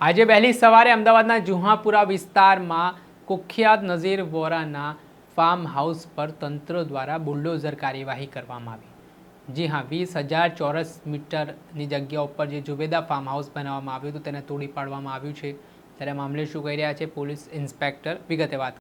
આજે વહેલી સવારે અમદાવાદના જુહાપુરા વિસ્તારમાં કુખ્યાત નઝીર વોરાના ફાર્મ હાઉસ પર તંત્ર દ્વારા બુલડોઝર કાર્યવાહી કરવામાં આવી. જી હા, વીસ હજાર ચોરસ મીટરની જગ્યા ઉપર જે જુબેદા ફાર્મ હાઉસ બનાવવામાં આવ્યું હતું, તેને તોડી પાડવામાં આવ્યું છે. ત્યારે મામલે શું કહી રહ્યા છે પોલીસ ઇન્સ્પેક્ટર? વિગતે વાત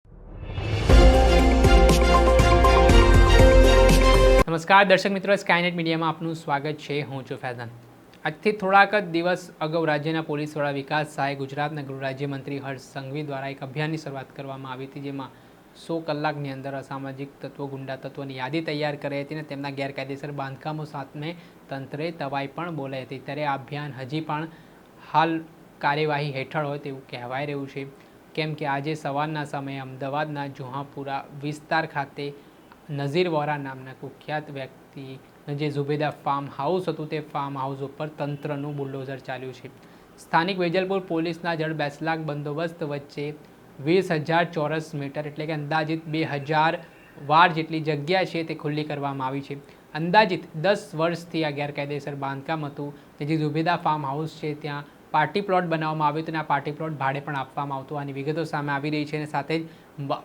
નમસ્કાર, દર્શક મિત્રો સ્કાયનેટ મીડિયામાં આપનું સ્વાગત છે. હું છું ફૈઝાન. આજથી થોડાક જ દિવસ અગાઉ રાજ્યના પોલીસ વડા વિકાસ સહાય ગુજરાતના ગૃહ રાજ્યમંત્રી હર્ષ સંઘવી દ્વારા એક અભિયાનની શરૂઆત કરવામાં આવી હતી, જેમાં સો કલાકની અંદર અસામાજિક તત્વો, ગુંડા તત્વોની યાદી તૈયાર કરી હતી અને તેમના ગેરકાયદેસર બાંધકામો સાથે તંત્રે તવાઈ પણ બોલાઈ હતી. ત્યારે આ અભિયાન હજી પણ હાલ કાર્યવાહી હેઠળ હોય તેવું કહેવાય રહ્યું છે. કેમ કે આજે સવારના સમયે અમદાવાદના જુહાપુરા વિસ્તાર ખાતે નઝીર વોરા નામના કુખ્યાત વ્યક્તિ જે ઝુબેદા ફાર્મ હાઉસ હતું તે ફાર્મ હાઉસ ઉપર તંત્રનું બુલડોઝર ચાલ્યું છે. સ્થાનિક વેજલપુર પોલીસના જળ બેસલાક બંદોબસ્ત વચ્ચે વીસ હજાર ચોરસ મીટર એટલે કે અંદાજિત બે હજાર વાર જેટલી જગ્યા છે તે ખુલ્લી કરવામાં આવી છે. અંદાજિત દસ વર્ષથી આ ગેરકાયદેસર બાંધકામ હતું જે ઝુબેદા ફાર્મ હાઉસ છે ત્યાં પાર્ટી પ્લોટ બનાવવામાં આવ્યું હતું અને આ પાર્ટી પ્લોટ ભાડે પણ આપવામાં આવતું. આની વિગતો સામે આવી રહી છે અને સાથે જ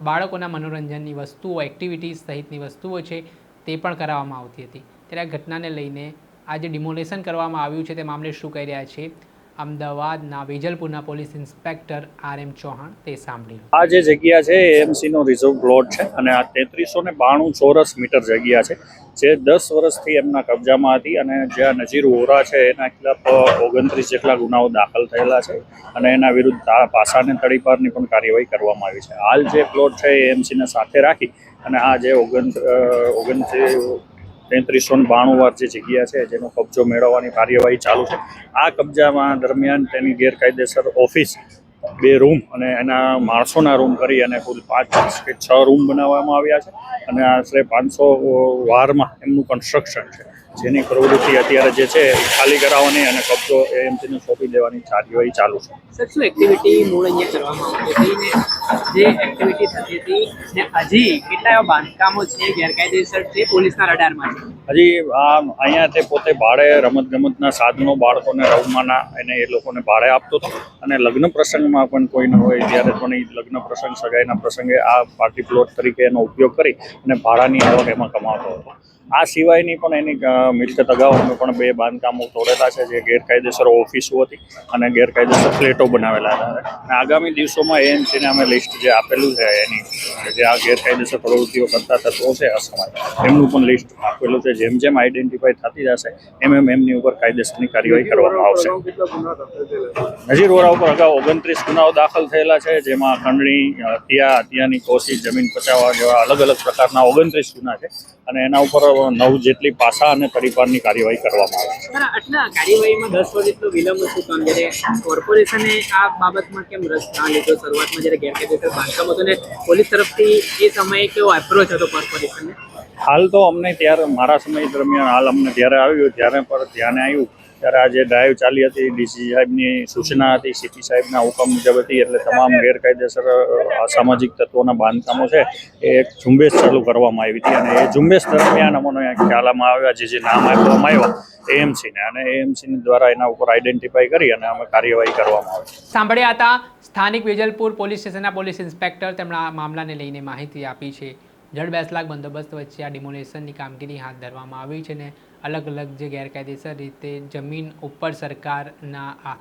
બાળકોના મનોરંજનની વસ્તુઓ એક્ટિવિટીઝ સહિતની વસ્તુઓ છે તે પણ કરાવવામાં આવતી હતી. ત્યારે આ ઘટનાને લઈને આ જે ડિમોલેશન કરવામાં આવ્યું છે તે મામલે શું કહી રહ્યા છે? અમદાવાદના વેજલપુરના police inspector R M Chauhan તે સાંભળી આ જે જગ્યા છે એએમસી નો રિઝર્વ પ્લોટ છે અને આ તેત્રીસો ને બાણું ચોરસ મીટર જગ્યા છે, જે દસ વર્ષથી એમના કબજામાં હતી અને જ્યાં નજીર વોરા છે, એના ખિલાફ ઓગણત્રીસ જેટલા ગુનાઓ દાખલ થયેલા છે અને એના વિરુદ્ધ પાસાને તળીપારની પણ કાર્યવાહી કરવામાં આવી છે. હાલ જે પ્લોટ છે એએમસીને સાથે રાખી અને આ જે ઓગણ ઓગણત્રીસ તેત્રીસો બાણું વાર જે જગ્યા છે જેનો કબજો મેળવવાની કાર્યવાહી ચાલુ છે. આ કબજામાં દરમિયાન તેની ગેરકાયદેસર ઓફિસ, બે રૂમ અને એના માણસોના રૂમ કરી અને કુલ પાંચ કે છ રૂમ બનાવવામાં આવ્યા છે. અને આશરે પાંચસો વારમાં એમનું કન્સ્ટ્રક્શન છે. જેની પ્રવૃત્તિ અત્યારે જે છે ખાલી કરાવવાની અને કબજો એએમસીને સોંપી દેવાની કાર્યવાહી ચાલુ છે. સર શું એક્ટિવિટી મૂળ અહીંયા કરવામાં આવતી હતી ને જે એક્ટિવિટી થતી હતી ને હજી કેટલા એવા બાંધકામો છે ગેરકાયદેસર છે પોલીસના રડારમાં છે? હજી અહીંયા તે પોતે ભાડે રમત ગમતના સાધનો બાળકોને રમવાના એને એ લોકોને ભાડે આપતો હતો. અને લગ્ન પ્રસંગમાં પણ કોઈ ન હોય ત્યારે પણ એ લગ્ન પ્રસંગ સગાઈના પ્રસંગે આ પાર્ટી પ્લોટ તરીકે એનો ઉપયોગ કરી અને ભાડાની આવક એમાં કમાતો હતો. આ સિવાયની પણ એની મિલકત અગાઉ અમે પણ બે બાંધકામો તોડેલા છે, જે ગેરકાયદેસર ઓફિસો હતી અને ગેરકાયદેસર ફ્લેટો બનાવેલા હતા. અને આગામી દિવસોમાં એએમસીને અમે લિસ્ટ જે આપેલું છે, એની જે આ ગેરકાયદેસર પ્રવૃત્તિઓ કરતા તત્વો છે અસમાજ એમનું પણ લિસ્ટ આપેલું છે. જેમ જેમ આઈડેન્ટિફાઈ થતી જશે, એમ એમ એમની ઉપર કાયદેસરની કાર્યવાહી કરવામાં આવશે. નજીર વોરા ઉપર અગાઉ ઓગણત્રીસ ગુનાઓ દાખલ થયેલા છે, જેમાં ખંડણી, હત્યા, હત્યાની કોશિશ, જમીન પચાવવા જેવા અલગ અલગ પ્રકારના ઓગણત્રીસ ગુના છે. અને એના ઉપર નવ જેટલી પાસા અને તડીપારની કાર્યવાહી કરવામાં આવે. છે આટલા કાર્યવાહીમાં દસ વર્ષ જેટલો વિલંબ શું કામ જ્યારે કોર્પોરેશને આ બાબતમાં કેમ રસ ના લીધો? શરૂઆતમાં જ્યારે ગેરકાયદેસર બાંધકામ હતું ને પોલીસ તરફથી એ સમયે કેવો એપ્રોચ હતો કોર્પોરેશનને? હાલ તો અમને ત્યારે મારા સમય દરમિયાન હાલ અમને જ્યારે આવ્યું ત્યારે પર ધ્યાને આવ્યું ત્યારે જે ડ્રાઈવ ચાલી હતી ડીસી સાહેબની સૂચના હતી સીપી સાહેબના હુકમ મુજબ હતી, એટલે તમામ ગેરકાયદેસર અસામાજિક તત્વોના બાંધકામો છે, એ એક ઝુંબેશ ચાલુ કરવામાં આવી હતી અને એ ઝુંબેશ દરમિયાન અમને ખ્યાલમાં આવ્યા, જે જે નામ આપવામાં આવ્યા એએમસીને અને એએમસી દ્વારા એના ઉપર આઈડેન્ટિફાઈ કરી અને અમે કાર્યવાહી કરવામાં આવી. સાંભળ્યા હતા, સ્થાનિક વેજલપુર પોલીસ સ્ટેશનના પોલીસ ઇન્સ્પેક્ટર તેમણે આ મામલાને લઈને માહિતી આપી છે. જળ બેસલાક બંદોબસ્ત વચ્ચે આ ડિમોલેશનની કામગીરી હાથ ધરવામાં આવી છે ને અલગ અલગ જે ગેરકાયદેસર રીતે જમીન ઉપર સરકારના આ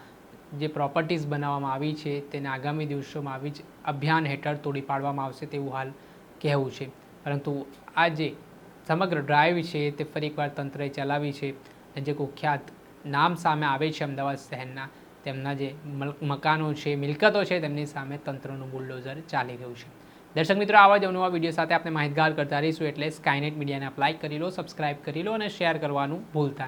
જે પ્રોપર્ટીઝ બનાવવામાં આવી છે તેને આગામી દિવસોમાં આવી જ અભિયાન હેઠળ તોડી પાડવામાં આવશે તેવું હાલ કહેવું છે. પરંતુ આ જે સમગ્ર ડ્રાઈવ છે તે ફરી એકવાર તંત્રએ ચલાવી છે અને જે કુખ્યાત નામ સામે આવે છે અમદાવાદ શહેરના તેમના જે મકાનો છે, મિલકતો છે તેમની સામે તંત્રનું બુલડોઝર ચાલી રહ્યું છે. દર્શક મિત્રો, આવા જ અવનવા વીડિયો સાથે આપણે માહિતગાર કરતા રહીશું એટલે સ્કાયનેટ મીડિયાને અપ્લાય કરી લો સબસ્ક્રાઇબ કરી લો અને શેર કરવાનું ભૂલતા નહીં